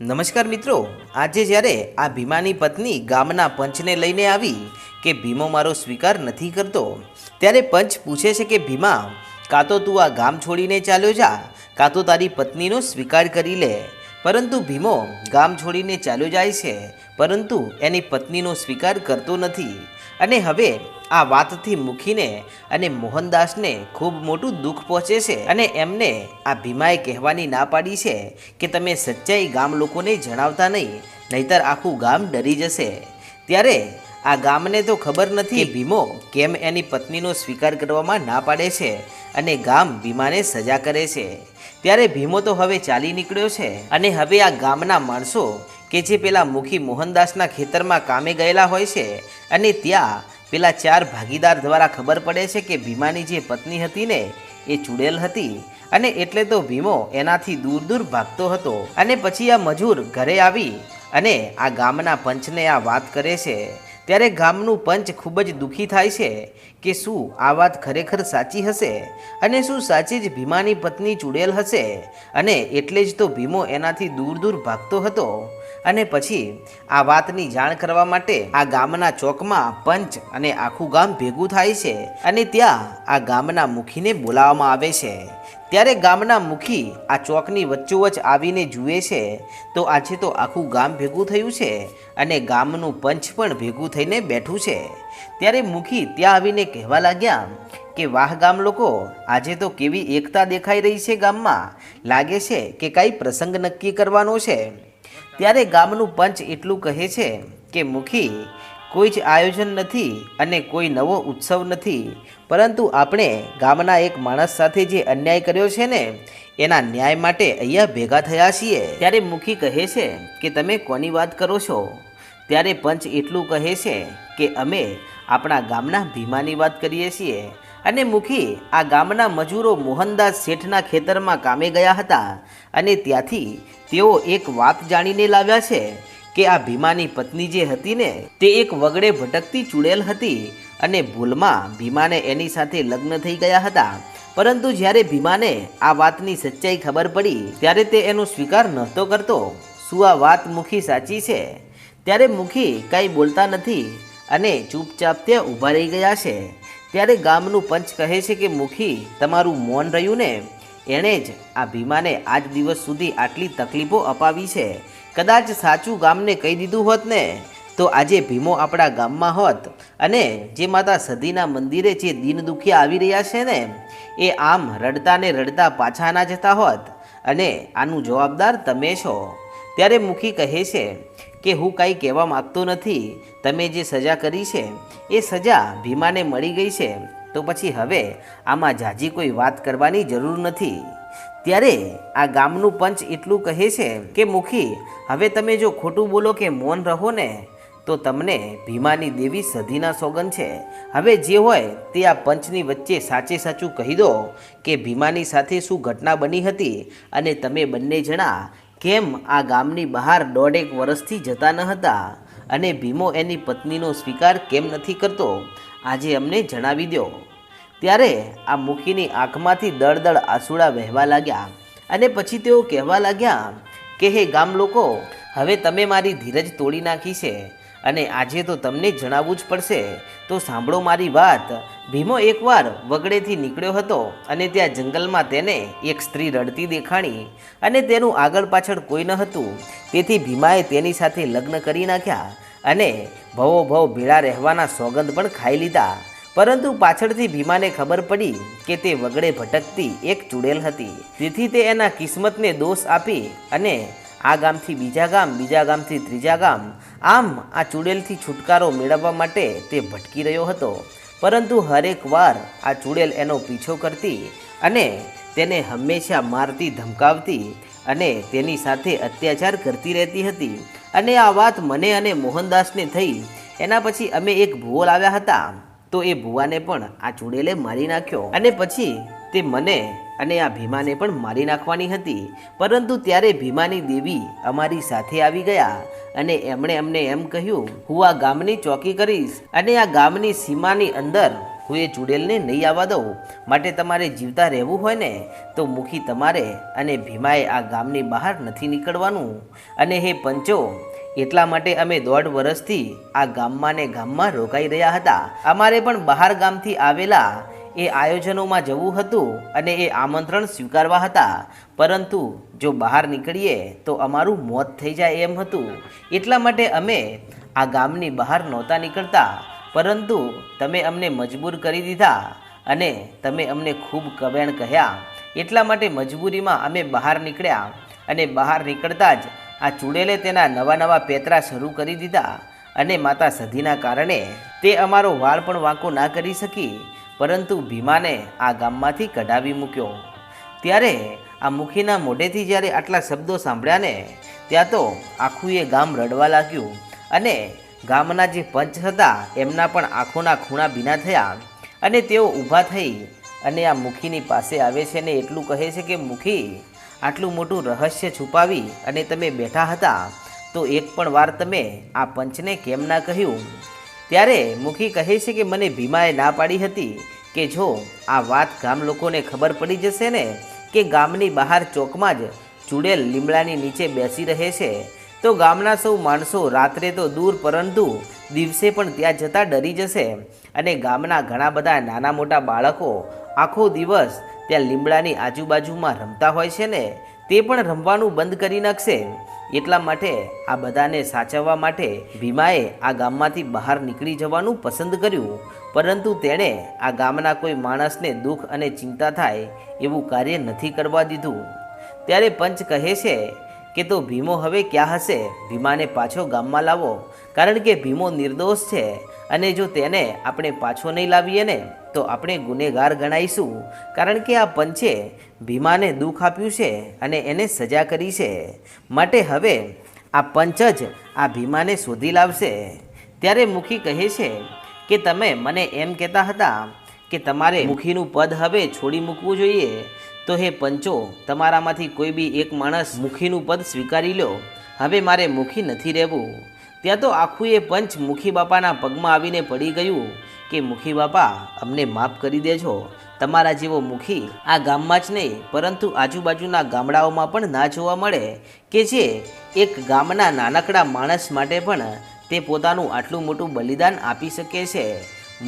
નમસ્કાર મિત્રો, આજે જ્યારે આ ભીમાની પત્ની ગામના પંચને લઈને આવી કે ભીમો મારો સ્વીકાર નથી કરતો, ત્યારે પંચ પૂછે છે કે, ભીમા, કાં તો તું આ ગામ છોડીને ચાલ્યો જા, કાં તો તારી પત્નીનો સ્વીકાર કરી લે. પરંતુ ભીમો ગામ છોડીને ચાલ્યો જાય છે, પરંતુ એની પત્નીનો સ્વીકાર કરતો નથી. અને હવે આ વાતથી મૂકીને અને મોહનદાસને ખૂબ મોટું દુઃખ પહોંચે છે અને એમને આ ભીમાએ કહેવાની ના પાડી છે કે તમે સચ્ચાઈ ગામ લોકોને જણાવતા નહીં, નહીતર આખું ગામ ડરી જશે. ત્યારે આ ગામને તો ખબર નથી ભીમો કેમ એની પત્નીનો સ્વીકાર કરવામાં ના પાડે છે અને ગામ ભીમાને સજા કરે છે. ત્યારે ભીમો તો હવે ચાલી નીકળ્યો છે અને હવે આ ગામના માણસો કે જે પેલા મુખી મોહનદાસના ખેતરમાં કામે ગયેલા હોય છે અને ત્યાં પેલા ચાર ભાગીદાર દ્વારા ખબર પડે છે કે ભીમાની જે પત્ની હતી ને, એ ચૂડેલ હતી અને એટલે તો ભીમો એનાથી દૂર દૂર ભાગતો હતો. અને પછી આ મજૂર ઘરે આવી અને આ ગામના પંચને આ વાત કરે છે. ત્યારે ગામનું પંચ ખૂબ જ દુઃખી થાય છે કે શું આ વાત ખરેખર સાચી હશે? અને શું સાચી જ ભીમાની પત્ની ચૂડેલ હશે? અને એટલે જ તો ભીમો એનાથી દૂર દૂર ભાગતો હતો. અને પછી આ વાતની જાણ કરવા માટે આ ગામના ચોકમાં પંચ અને આખું ગામ ભેગું થાય છે અને ત્યાં આ ગામના મુખીને બોલાવવામાં આવે છે. ત્યારે ગામના મુખી આ ચોકની વચ્ચોવચ આવીને જુએ છે, તો આજે તો આખું ગામ ભેગું થયું છે અને ગામનું પંચ પણ ભેગું થઈને બેઠું છે. ત્યારે મુખી ત્યાં આવીને કહેવા લાગ્યા કે, વાહ ગામ લોકો, આજે તો કેવી એકતા દેખાઈ રહી છે ગામમાં. લાગે છે કે કાંઈ પ્રસંગ નક્કી કરવાનો છે. ત્યારે ગામનું પંચ એટલું કહે છે કે, મુખી કોઈ જ આયોજન નથી અને કોઈ નવો ઉત્સવ નથી. પરંતુ આપણે ગામના એક માણસ સાથે જે અન્યાય કર્યો છે ને, એના ન્યાય માટે અહીંયા ભેગા થયા છીએ. ત્યારે મુખી કહે છે કે, તમે કોની વાત કરો છો? ત્યારે પંચ એટલું કહે છે કે, અમે આપણા ગામના ભીમાની વાત કરીએ છીએ. અને મુખી આ ગામના મજૂરો મોહનદાસ શેઠના ખેતરમાં કામે ગયા હતા અને ત્યાંથી તેઓ એક વાત જાણીને લાવ્યા છે. કે આ ભીમાની પત્ની જે હતી ને, તે એક વગડે ભટકતી ચૂડેલ હતી અને ભૂલમાં ભીમાને એની સાથે લગ્ન થઈ ગયા હતા. પરંતુ જ્યારે ભીમાને આ વાતની સચ્ચાઈ ખબર પડી, ત્યારે તે એનો સ્વીકાર નહોતો કરતો. શું આ વાત મુખી સાચી છે? ત્યારે મુખી કાંઈ બોલતા નથી અને ચૂપચાપ ત્યાં ઊભા રહી ગયા છે. ત્યારે ગામનું પંચ કહે છે કે, મુખી, તમારું મૌન રહ્યું ને? એણે જ આ ભીમાને આજ દિવસ સુધી આટલી તકલીફો અપાવી છે. કદાચ સાચું ગામને કહી દીધું હોત ને, તો આજે ભીમો આપણા ગામમાં હોત. અને જે માતા સદીના મંદિરે જે દીન દુખિયા આવી રહ્યા છે ને, એ આમ રડતા ને રડતા પાછા ના જતા હોત. અને આનું જવાબદાર તમે છો. ત્યારે મુખી કહે છે કે, હું કાંઈ કહેવા માગતો નથી. તમે જે સજા કરી છે, એ સજા ભીમાને મળી ગઈ છે. તો પછી હવે આમાં જાજી કોઈ વાત કરવાની જરૂર નથી. ત્યારે આ ગામનું પંચ એટલું કહે છે કે, મુખી, હવે તમે જો ખોટું બોલો કે મૌન રહો ને, તો તમને ભીમાની દેવી સધીના સોગન છે. હવે જે હોય તે આ પંચની વચ્ચે સાચે સાચું કહી દો કે ભીમાની સાથે શું ઘટના બની હતી અને તમે બંને જણા કેમ આ ગામની બહાર દોઢેક વર્ષથી જતા ન હતા અને ભીમો એની પત્નીનો સ્વીકાર કેમ નથી કરતો? આજે અમને જણાવી દો ત્યારે આ મુખીની આંખમાંથી દળદળ આંસુડા વહેવા લાગ્યા અને પછી તેઓ કહેવા લાગ્યા કે, હે ગામ લોકો, હવે તમે મારી ધીરજ તોડી નાખી છે અને આજે તો તમને જણાવવું જ પડશે. તો સાંભળો મારી વાત. ભીમો એકવાર વગડેથી નીકળ્યો હતો અને ત્યાં જંગલમાં તેને એક સ્ત્રી રડતી દેખાણી અને તેનું આગળ પાછળ કોઈ ન હતું. તેથી ભીમાએ તેની સાથે લગ્ન કરી નાખ્યા અને ભવો ભવ ભેળા રહેવાના સોગંદ પણ ખાઈ લીધા. પરંતુ પાછળથી ભીમાને ખબર પડી કે તે વગડે ભટકતી એક ચૂડેલ હતી. તેથી તે એના કિસ્મતને દોષ આપી અને આ ગામથી બીજા ગામ, બીજા ગામથી ત્રીજા ગામ, આમ આ ચૂડેલથી છુટકારો મેળવવા માટે તે ભટકી રહ્યો હતો. પરંતુ હરેક વાર આ ચૂડેલ એનો પીછો કરતી અને તેને હંમેશા મારતી, ધમકાવતી અને તેની સાથે અત્યાચાર કરતી રહેતી હતી. અને આ વાત મને અને મોહનદાસને થઈ. એના પછી અમે એક ભૂગોળ આવ્યા હતા. તો એ ભુવાને પણ આ ચૂડેલે મારી નાખ્યો. અને પછી તે મને અને આ ભીમાને પણ મારી નાખવાની હતી. પરંતુ ત્યારે ભીમાની દેવી અમારી સાથે આવી ગયા અને એમણે અમને એમ કહ્યું, હું આ ગામની ચોકી કરીશ અને આ ગામની સીમાની અંદર હું એ ચૂડેલને નહીં આવવા દઉં. માટે તમારે જીવતા રહેવું હોય ને, તો મુખી તમારે અને ભીમાએ આ ગામની બહાર નથી નીકળવાનું. અને હે પંચો એટલા માટે અમે દોઢ વર્ષથી આ ગામમાં ને ગામમાં રોકાઈ રહ્યા હતા. અમારે પણ બહાર ગામથી આવેલા એ આયોજનોમાં જવું હતું અને એ આમંત્રણ સ્વીકારવા હતા. પરંતુ જો બહાર નીકળીએ તો અમારું મોત થઈ જાય એમ હતું. એટલા માટે અમે આ ગામની બહાર નહોતા નીકળતા. પરંતુ તમે અમને મજબૂર કરી દીધા અને તમે અમને ખૂબ કવેણ કહ્યા. એટલા માટે મજબૂરીમાં અમે બહાર નીકળ્યા અને બહાર નીકળતા જ આ ચૂડેલે તેના નવા નવા પેતરા શરૂ કરી દીધા અને માતા સધીના કારણે તે અમારો વાળ પણ વાંકો ના કરી શકી, પરંતુ ભીમાને આ ગામમાંથી કઢાવી મૂક્યો. ત્યારે આ મુખીના મોઢેથી જ્યારે આટલા શબ્દો સાંભળ્યા ને ત્યાં તો આખું એ ગામ રડવા લાગ્યું અને ગામના જે પંચ હતા એમના પણ આંખોના ખૂણા ભીના થયા અને તેઓ ઊભા થઈ અને આ મુખીની પાસે આવે છે ને એટલું કહે છે કે મુખી આટલું મોટું રહસ્ય છુપાવી અને તમે બેઠા હતા, તો એક પણ વાર તમે આ પંચને કેમ ના કહ્યું? ત્યારે મુખી કહે છે કે મને ભીમાએ ના પાડી હતી કે જો આ વાત ગામ લોકોને ખબર પડી જશે ને, કે ગામની બહાર ચોકમાં જ ચૂડેલ લીમડાની નીચે બેસી રહે છે, તો ગામના સૌ માણસો રાત્રે તો દૂર પરંતુ દિવસે પણ ત્યાં જતાં ડરી જશે. અને ગામના ઘણા બધા નાના મોટા બાળકો આખો દિવસ ત્યાં લીમડાની આજુબાજુમાં રમતા હોય છે ને, તે પણ રમવાનું બંધ કરી નાખશે. એટલા માટે આ બધાને સાચવવા માટે ભીમાએ આ ગામમાંથી બહાર નીકળી જવાનું પસંદ કર્યું. પરંતુ તેણે આ ગામના કોઈ માણસને દુઃખ અને ચિંતા થાય એવું કાર્ય નથી કરવા દીધું. ત્યારે પંચ કહે છે કે, તો ભીમો હવે ક્યાં હશે? ભીમાને પાછો ગામમાં લાવો. કારણ કે ભીમો નિર્દોષ છે. અને જો તેને આપણે પાછો નહીં લાવીએ ને, તો આપણે ગુનેગાર ગણાઈશું. કારણ કે આ પંચે ભીમાને દુઃખ આપ્યું છે અને એને સજા કરી છે. માટે હવે આ પંચ જ આ ભીમાને શોધી લાવશે. ત્યારે મુખી કહે છે કે, તમે મને એમ કહેતા હતા કે તમારે મુખીનું પદ હવે છોડી મૂકવું જોઈએ. તો હે પંચો, તમારામાંથી કોઈ બી એક માણસ મુખીનું પદ સ્વીકારી લો. હવે મારે મુખી નથી રહેવું. ત્યાં તો આખું એ પંચ મુખી બાપાના પગમાં આવીને પડી ગયું કે મુખી બાપા અમને માફ કરી દેજો. તમારા જેવો મુખી આ ગામમાં જ નહીં, પરંતુ આજુબાજુના ગામડાઓમાં પણ ના જોવા મળે કે જે એક ગામના નાનકડા માણસ માટે પણ તે પોતાનું આટલું મોટું બલિદાન આપી શકે છે.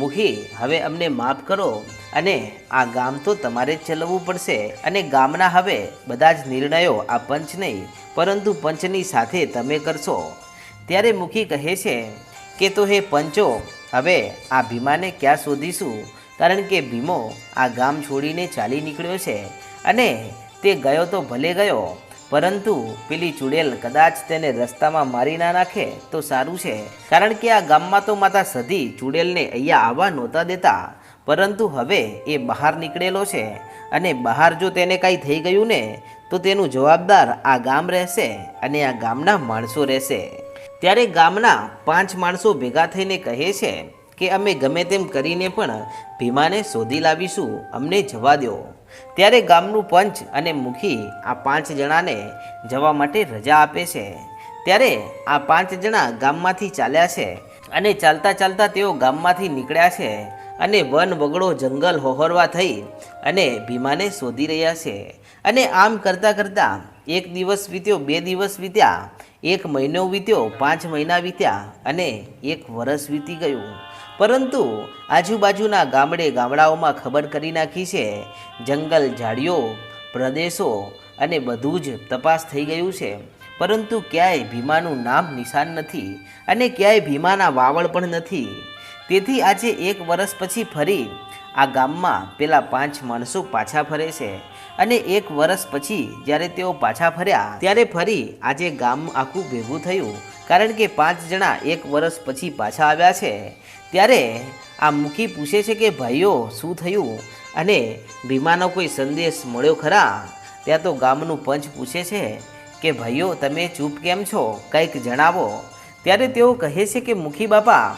મુખી, હવે અમને માફ કરો અને આ ગામ તો તમારે જ ચલાવવું પડશે. અને ગામના હવે બધા જ નિર્ણયો આ પંચ નહીં, પરંતુ પંચની સાથે તમે કરશો. ત્યારે મુખી કહે છે કે, તો હે પંચો, હવે આ ભીમાને ક્યાં શોધીશું? કારણ કે ભીમો આ ગામ છોડીને ચાલી નીકળ્યો છે અને તે ગયો તો ભલે ગયો, પરંતુ પેલી ચૂડેલ કદાચ તેને રસ્તામાં મારી ના નાખે તો સારું છે. કારણ કે આ ગામમાં તો માતા સધી ચૂડેલને અહીંયા આવવા નહોતા દેતા, પરંતુ હવે એ બહાર નીકળેલો છે અને બહાર જો તેને કાંઈ થઈ ગયું ને, તો તેનું જવાબદાર આ ગામ રહેશે અને આ ગામના માણસો રહેશે. ત્યારે ગામના પાંચ માણસો ભેગા થઈને કહે છે કે અમે ગમે તેમ કરીને પણ ભીમાને શોધી લાવીશું, અમને જવા દો. ત્યારે ગામનું પંચ અને મુખી આ પાંચ જણાને જવા માટે રજા આપે છે. ત્યારે આ પાંચ જણા ગામમાંથી ચાલ્યા છે અને ચાલતા ચાલતા તેઓ ગામમાંથી નીકળ્યા છે અને વન વગડો જંગલ હોહરવા થઈ અને ભીમાને શોધી રહ્યા છે. અને આમ કરતાં કરતાં એક દિવસ વીત્યો, બે દિવસ વીત્યા એક મહિનો વીત્યો, પાંચ મહિના વીત્યા અને એક વરસ વીતી ગયું. પરંતુ આજુબાજુના ગામડે ગામડાઓમાં ખબર કરી નાખી છે, જંગલ ઝાડીઓ, પ્રદેશો અને બધું જ તપાસ થઈ ગયું છે. પરંતુ ક્યાંય ભીમાનું નામ નિશાન નથી અને ક્યાંય ભીમાના વાવળ પણ નથી. તેથી આજે એક વર્ષ પછી ફરી આ ગામમાં પેલા પાંચ માણસો પાછા ફરે છે. અને એક વર્ષ પછી જ્યારે તેઓ પાછા ફર્યા, ત્યારે ફરી આજે ગામ આખું ભેગું થયું. કારણ કે પાંચ જણા એક વર્ષ પછી પાછા આવ્યા છે. ત્યારે આ મુખી પૂછે છે કે, ભાઈઓ, શું થયું? અને ભીમાનો કોઈ સંદેશ મળ્યો ખરા? ત્યાં તો ગામનું પંચ પૂછે છે કે, ભાઈઓ, તમે ચૂપ કેમ છો? કંઈક જણાવો. ત્યારે તેઓ કહે છે કે, મુખી બાપા,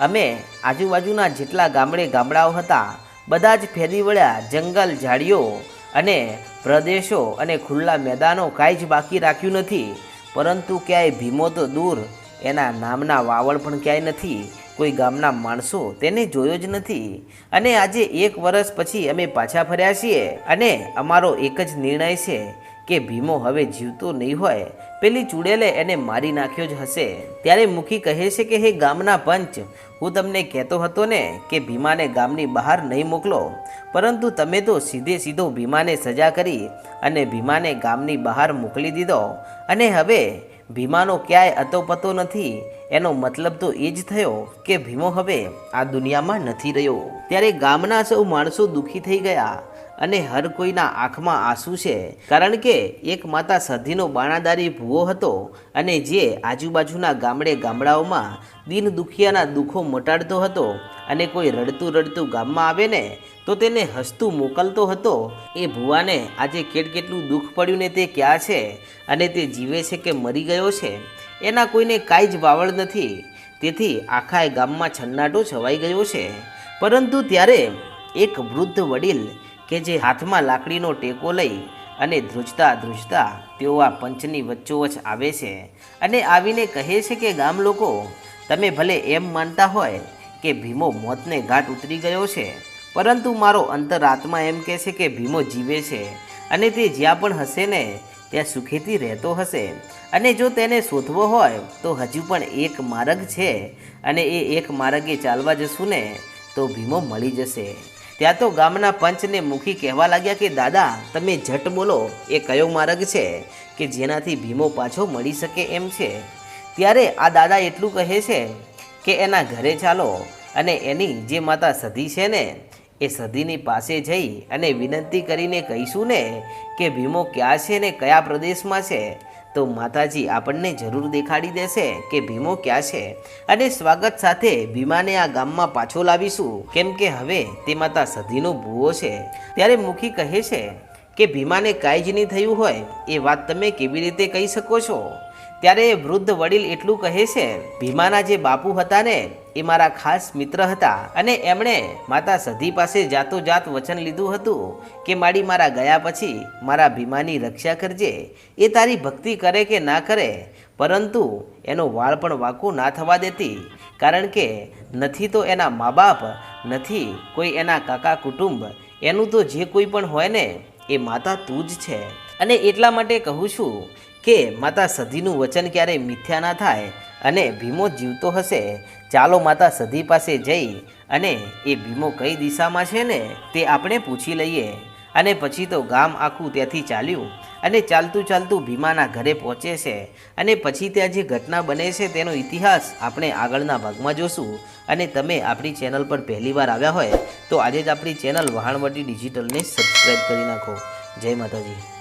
અમે આજુબાજુના જેટલા ગામડે ગામડાઓ હતા, બધા જ ફેરી વળ્યા, જંગલ, ઝાડીઓ અને પ્રદેશો અને ખુલ્લા મેદાનો કાંઈ જ બાકી રાખ્યું નથી. પરંતુ ક્યાંય ભીમો તો દૂર. એના નામના વાવળ પણ ક્યાંય નથી. કોઈ ગામના માણસો તેને જોયો જ નથી. અને આજે એક વર્ષ પછી અમે પાછા ફર્યા છીએ અને અમારો એક જ નિર્ણય છે. કે ભીમો હવે જીવતો નહીં હોય, પેલી ચૂડેલે એને મારી નાખ્યો જ હશે. ત્યારે મુખી કહે છે કે, હે ગામના પંચ, હું તમને કહેતો હતો ને કે ભીમાને ગામની બહાર નહીં મોકલો, પરંતુ તમે તો સીધે સીધો ભીમાને સજા કરી અને ભીમાને ગામની બહાર મોકલી દીધો. અને હવે ભીમાનો ક્યાંય અતોપતો નથી. એનો મતલબ તો એ જ થયો કે ભીમો હવે આ દુનિયામાં નથી રહ્યો. ત્યારે ગામના સૌ માણસો દુઃખી થઈ ગયા. અને હર કોઈના આંખમાં આંસુ છે. કારણ કે એક માતા સધીનો બાણાદારી ભૂવો હતો અને જે આજુબાજુના ગામડે ગામડાઓમાં દિન દુખિયાના દુઃખો મટાડતો હતો અને કોઈ રડતું રડતું ગામમાં આવે ને, તો તેને હસતું મોકલતો હતો. એ ભુવાને આજે કેટ કેટલું દુઃખ પડ્યું ને તે ક્યાં છે અને તે જીવે છે કે મરી ગયો છે? એના કોઈને કાંઈ જ વાવડ નથી. તેથી આખા એ ગામમાં છન્નાટો છવાઈ ગયો છે. પરંતુ ત્યારે એક વૃદ્ધ વડીલ કે જે હાથમાં લાકડીનો ટેકો લઈ અને ધ્રુજતા ધ્રુજતા તેઓ આ પંચની વચ્ચોવચ આવે છે. અને આવીને કહે છે કે, ગામ લોકો, તમે ભલે એમ માનતા હોય કે ભીમો મોતને ઘાટ ઉતરી ગયો છે, પરંતુ મારો અંતરાત્મા એમ કહે છે કે ભીમો જીવે છે અને તે જ્યાં પણ હશે ને, ત્યાં સુખેથી રહેતો હશે. અને જો તેને શોધવો હોય, તો હજુ પણ એક માર્ગ છે અને એ એક માર્ગે ચાલવા જશું ને, તો ભીમો મળી જશે. ત્યાં તો ગામના પંચને મુખી કહેવા લાગ્યા કે, દાદા, તમે જટ બોલો. એ કયો માર્ગ છે કે જેનાથી ભીમો પાછો મળી શકે એમ છે? ત્યારે આ દાદા એટલું કહે છે કે, એના ઘરે ચાલો અને એની જે માતા સધી છે ને એ સદીની પાસે જઈ અને વિનંતી કરીને કહીશું ને કે ભીમો ક્યાં છે ને કયા પ્રદેશમાં છે? તો માતાજી આપણને જરૂર દેખાડી દેશે કે ભીમો ક્યાં છે અને સ્વાગત સાથે ભીમાને આ ગામમાં પાછો લાવીશું. કેમ કે હવે તે માતા સધીનો ભૂવો છે. ત્યારે મુખી કહે છે કે ભીમાને કાંઈ જ નહીં થયું હોય એ વાત તમે કેવી રીતે કહી શકો છો? ત્યારે વૃદ્ધ વડીલ એટલું કહે છે, ભીમાના જે બાપુ હતા ને એ મારા ખાસ મિત્ર હતા અને એમણે માતા સધી પાસે જાતો જાત વચન લીધું હતું કે માડી મારા ગયા પછી મારા ભીમાની રક્ષા કરજે, એ તારી ભક્તિ કરે કે ના કરે, પરંતુ એનો વાળ પણ વાંકો ના થવા દેતી, કારણ કે નથી તો એના મા બાપ નથી કોઈ એના કાકા કુટુંબ, એનું તો જે કોઈ પણ હોય ને, એ માતા તું જ છે. અને એટલા માટે કહું છું કે માતા સધીનું વચન ક્યારેય મિથ્યા ના થાય અને ભીમો જીવતો હશે. ચાલો માતા સધી પાસે જઈ અને એ ભીમો કઈ દિશામાં છે ને તે આપણે પૂછી લઈએ. અને પછી તો ગામ આખું ત્યાંથી ચાલ્યું અને ચાલતું ચાલતું ભીમાના ઘરે પહોંચે છે. અને પછી ત્યાં જે ઘટના બને છે તેનો ઇતિહાસ આપણે આગળના ભાગમાં જોશું. અને તમે આપણી ચેનલ પર પહેલીવાર આવ્યા હોય તો આજે જ આપણી ચેનલ વહાણવટી ડિજિટલને સબસ્ક્રાઈબ કરી નાખો. જય માતાજી.